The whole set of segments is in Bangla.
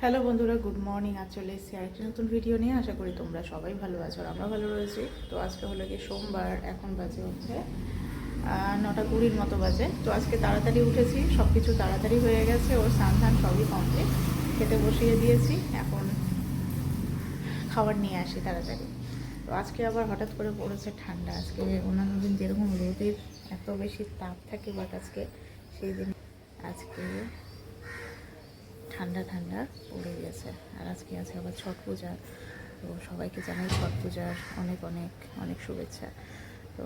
হ্যালো বন্ধুরা, গুড মর্নিং। আজ চলে এসেছি আরেকটি নতুন ভিডিও নিয়ে। আশা করি তোমরা সবাই ভালো আছো আর আমরা ভালো রয়েছি। তো আজকে হলো গিয়ে সোমবার, এখন বাজে হচ্ছে নটা কুড়ির মতো বাজে। তো আজকে তাড়াতাড়ি উঠেছি সব কিছু তাড়াতাড়ি হয়ে গেছে, ওর স্নান ধান সবই কমপ্লিট খেতে বসিয়ে দিয়েছি, এখন খাবার নিয়ে আসি তাড়াতাড়ি। তো আজকে আবার হঠাৎ করে পড়েছে ঠান্ডা, আজকে অন্যান্য দিন যেরকম রোদের এত বেশি তাপ থাকে বাট আজকে সেই দিন আজকে ঠান্ডা ঠান্ডা পড়ে গেছে। আর আজকে আছে আবার ছট পূজা। তো সবাইকে জানাই ছট পূজার অনেক অনেক অনেক শুভেচ্ছা। তো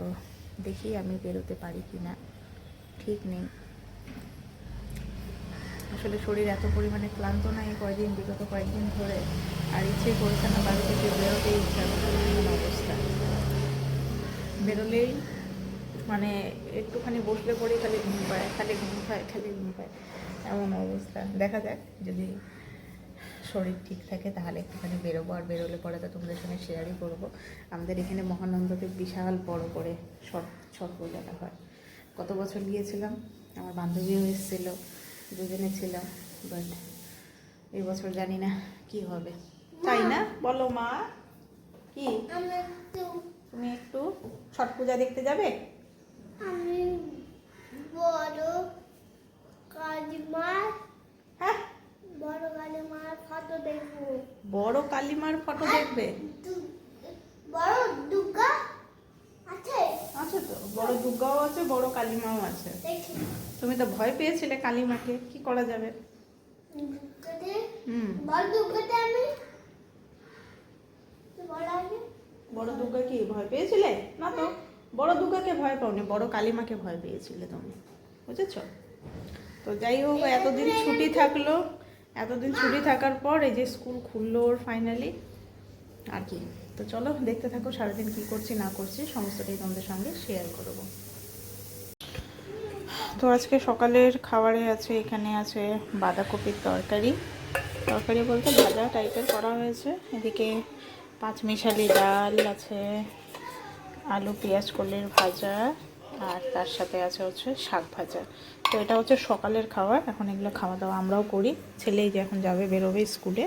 দেখি আমি বেরোতে পারি কি না ঠিক নেই। আসলে শরীর এত পরিমাণে ক্লান্ত না এই কয়েকদিন বিগত কয়েকদিন ধরে। আর ইচ্ছে করছে না বাড়ি থেকে বেরোতেই ইচ্ছা অবস্থা। বেরোলেই মানে একটুখানি বসলে পরেই খালি ঘুম পায়, খালি ঘুম পায়, খালি ঘুম পায়। এমন অবস্থা। দেখা যাক যদি শরীর ঠিক থাকে তাহলে একটুখানি বেরোবো। আর বেরোলে পরে তো তোমাদের সঙ্গে শেয়ারই করব। আমাদের এখানে মহানন্দতে বিশাল বড় করে ছট ছট পূজাটা হয়। কত বছর গিয়েছিলাম? আমার বান্ধবীও এসেছিল দুজনে ছিলাম বাট এই বছর জানি না কি হবে। তাই না? বলো মা কি? তুমি একটু ছট পূজা দেখতে যাবে? আমি বড় বড় কালিমার ফটো দেখব। বড় কালিমার ফটো দেখবে? বড় দুর্গা আছে? আছে তো বড় দুর্গাও আছে বড় কালিমাও আছে। তুমি তো ভয় পেয়েছিলে কালিমাকে কি করা যাবে? হুম। বড় দুর্গা কি ভয় পেয়েছিলে? না তো বড় দুর্গাকে ভয় পাওনি বড় কালিমাকে ভয় পেয়েছিলে তুমি বুঝেছ? তো যাই হোক, এতদিন ছুটি থাকল। এতদিন ছুটি থাকার পর এই যে স্কুল খুললো ওর ফাইনালি আর কি। তো চলো, দেখতে থাকো সারাদিন কি করছি, না করছি, সমস্তটাই তোমাদের সঙ্গে শেয়ার করব তো আজকে সকালের খাবারে আছে, এখানে আছে বাঁধাকপির তরকারি। তরকারি বলতে ভাজা টাইপের করা হয়েছে। এদিকে পাঁচমিশালি ডাল আছে, আলু, পেঁয়াজ কলির ভাজা। আর তার সাথে আছে হচ্ছে শাক ভাজা। তো এটা হচ্ছে সকালের খাবার, এখন এগুলো খাওয়া দাওয়া আমরাও করি। ছেলেই যে এখন যাবে, বেরোবে স্কুলে।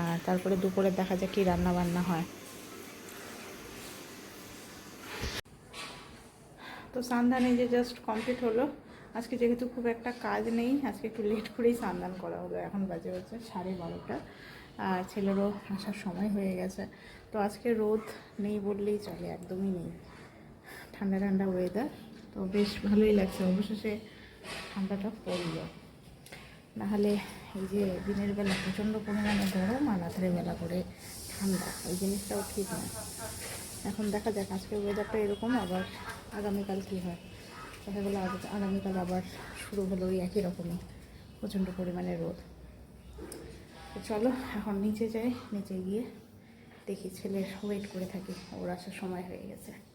আর তারপরে দুপুরে দেখা যাক কী রান্না বান্না হয়। তো সান্ধান এই যে জাস্ট কমপ্লিট হলো। আজকে যেহেতু খুব একটা কাজ নেই, আজকে একটু লেট করেই স্নান করা হলো। এখন বাজে হচ্ছে সাড়ে বারোটা। আর ছেলেরও আসার সময় হয়ে গেছে। তো আজকে রোদ নেই বললেই চলে, একদমই নেই। ঠান্ডা ঠান্ডা ওয়েদার তো বেশ ভালোই লাগছে। অবশেষে ঠান্ডাটা পড়ল। নাহলে এই যে দিনের বেলা প্রচণ্ড পরিমাণে গরম আর রাতের বেলা করে ঠান্ডা, এই জিনিসটাও ঠিক না এখন দেখা যাক, আজকের ওয়েদারটা এরকম, আবার আগামীকাল কী হয়। দেখা গেলো আগ- আগামীকাল আবার শুরু হলো ওই একই রকমই, প্রচণ্ড পরিমাণে রোদ। তো চলো, এখন নিচে যাই, নিচে গিয়ে দেখি ছেলের ওয়েট করে থাকি, ওর আসার সময় হয়ে গেছে।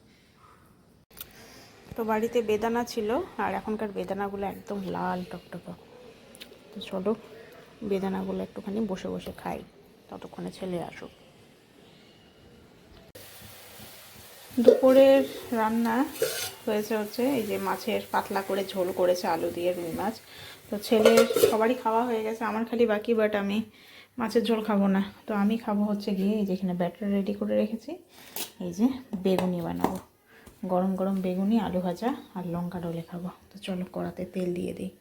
তো বাড়িতে বেদানা ছিল, আর এখনকার বেদানাগুলো একদম লাল টকটকা। তো চলো, বেদানাগুলো একটুখানি বসে বসে খাই, ততক্ষণে ছেলে আসুক। দুপুরের রান্না হয়েছে হচ্ছে, এই যে মাছের পাতলা করে ঝোল করেছে আলু দিয়ে রুই মাছ। তো ছেলের সবারই খাওয়া হয়ে গেছে, আমার খালি বাকি বাট আমি মাছের ঝোল খাব না। তো আমি খাব হচ্ছে গিয়ে এই যে এখানে ব্যাটার রেডি করে রেখেছি, এই যে বেগুনি বানাবো। গরম গরম বেগুনি, আলু ভাজা আর লঙ্কা ডলে খাব তো চলো কড়াতে তেল দিয়ে দিই।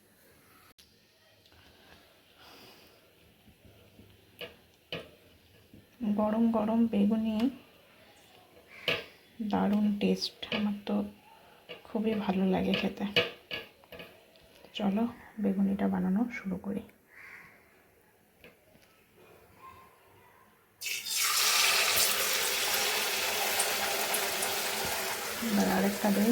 গরম গরম বেগুনি, দারুণ টেস্ট আমার তো খুবই ভালো লাগে খেতে। চলো বেগুনিটা বানানো শুরু করি। এবার আরেকটা দিই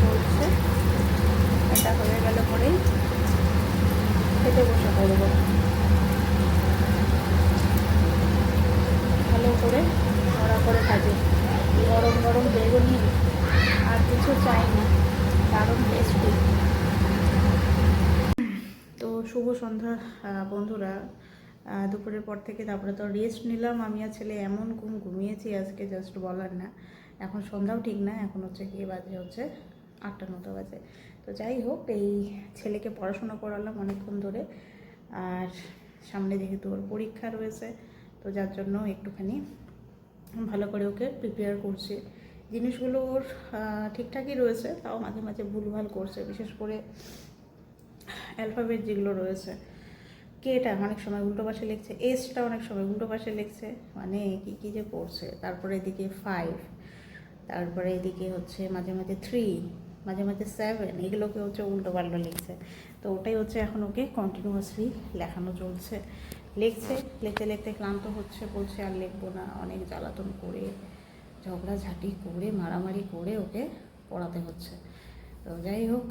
চলছে। এটা হয়ে গেল পরেই খেতে বসে করব ভালো করে ভরা করে খাবে গরম গরম বেগুনি আর কিছু চাই না দারুণ টেস্টি তো শুভ সন্ধ্যা বন্ধুরা। দুপুরের পর থেকে তারপরে তো রেস্ট নিলাম। আমি আর ছেলে এমন ঘুম ঘুমিয়েছি, আজকে জাস্ট বলার না। এখন সন্ধ্যাও ঠিক না, এখন হচ্ছে গিয়ে বাজে হচ্ছে আটটা, নটা বাজে। তো যাই হোক, এই ছেলেকে পড়াশোনা করালাম অনেকক্ষণ ধরে। আর সামনে যেহেতু ওর পরীক্ষা রয়েছে, তো যার জন্য একটুখানি ভালো করে ওকে প্রিপেয়ার করছি। জিনিসগুলো ওর ঠিকঠাকই রয়েছে, তাও মাঝে মাঝে ভুলভাল করছে। বিশেষ করে অ্যালফাবেট যেগুলো রয়েছে। কেটা অনেক সময় উল্টো পাশে লিখছে এসটা অনেক সময় উল্টো পাশে লিখছে। মানে কী কী যে পড়ছে তারপরে এদিকে ফাইভ তারপরে এদিকে হচ্ছে মাঝে মাঝে থ্রি মাঝে মাঝে সেভেন এগুলোকে হচ্ছে উল্টো পাল্টো লিখছে। তো ওটাই হচ্ছে এখন ওকে কন্টিনিউয়াসলি লেখানো চলছে। লিখছে, লিখতে লিখতে ক্লান্ত হচ্ছে, বলছে, আর লিখব না। অনেক জ্বালাতন করে, ঝগড়াঝাটি করে, মারামারি করে ওকে পড়াতে হচ্ছে। তো যাই হোক,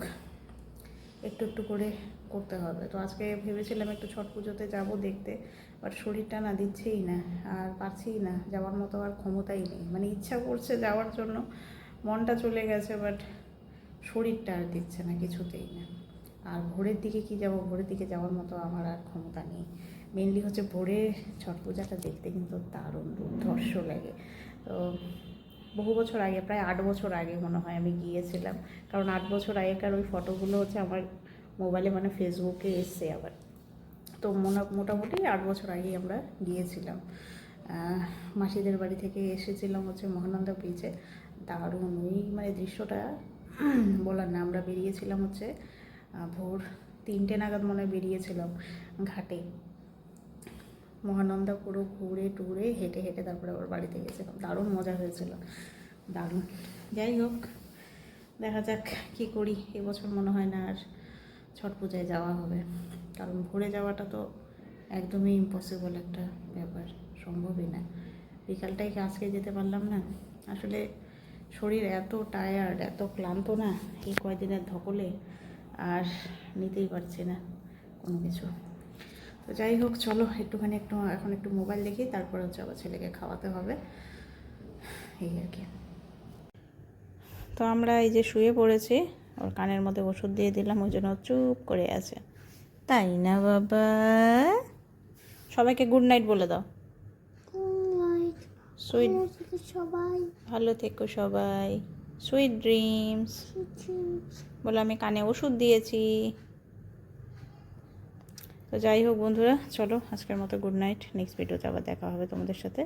একটু একটু করে করতে হবে। তো আজকে ভেবেছিলাম একটু ছট পুজোতে যাব দেখতে বাট শরীরটা না দিচ্ছেই না, আর পারছিই না। যাওয়ার মতো আর ক্ষমতাই নেই। মানে ইচ্ছা করছে যাওয়ার জন্য, মনটা চলে গেছে বাট শরীরটা আর দিচ্ছে না কিছুতেই না। আর ভোরের দিকে কি যাব? ভোরের দিকে যাওয়ার মতো আমার আর ক্ষমতা নেই। মেনলি হচ্ছে ভোরে ছট পূজাটা দেখতে কিন্তু দারুণ দুর্ধর্ষ লাগে। তো বহু বছর আগে, প্রায় আট বছর আগে মনে হয় আমি গিয়েছিলাম। কারণ আট বছর আগেকার ওই ফটোগুলো হচ্ছে আমার মোবাইলে মানে ফেসবুকে এসছে আবার। তো মোটামুটি আট বছর আগেই আমরা গিয়েছিলাম। মাসিদের বাড়ি থেকে এসেছিলাম হচ্ছে মহানন্দা বিচে দারুণ, ওই মানে দৃশ্যটা বলার না, আমরা বেরিয়েছিলাম হচ্ছে ভোর তিনটে নাগাদ মনে বেরিয়েছিলাম ঘাটে। মহানন্দা পুরো ঘুরে টুরে হেঁটে হেঁটে তারপরে আবার বাড়িতে গেছিলাম। দারুণ মজা হয়েছিল, দারুণ। যাই হোক, দেখা যাক কি করি, এবছর মনে হয় না আর ছট পূজায় যাওয়া হবে। কারণ ভোরে যাওয়াটা তো একদমই ইম্পসিবল একটা ব্যাপার, সম্ভবই না। বিকালটাই আজকে যেতে পারলাম না? আসলে শরীর এত টায়ার্ড এত ক্লান্ত না, এই কয়দিনের ধকলে আর নিতেই পারছি না কোনো কিছু। তো যাই হোক, চলো একটুখানি একটু, এখন একটু মোবাইল দেখি, তারপরে হচ্ছে আবার ছেলেকে খাওয়াতে হবে। এই আর কি। তো আমরা এই যে শুয়ে পড়েছি, ওর কানের মধ্যে ওষুধ দিয়ে দিলাম, ওই জন্য চুপ করে আছে। তাই না বাবা? সবাইকে গুড নাইট বলে দাও। সুইট সবাই। ভালো থেকো সবাই। সুইট ড্রিমস বলে আমি কানে ওষুধ দিয়েছি। তো যাই হোক বন্ধুরা চলো আজকের মতো গুড নাইট নেক্সট ভিডিওতে আবার দেখা হবে তোমাদের সাথে।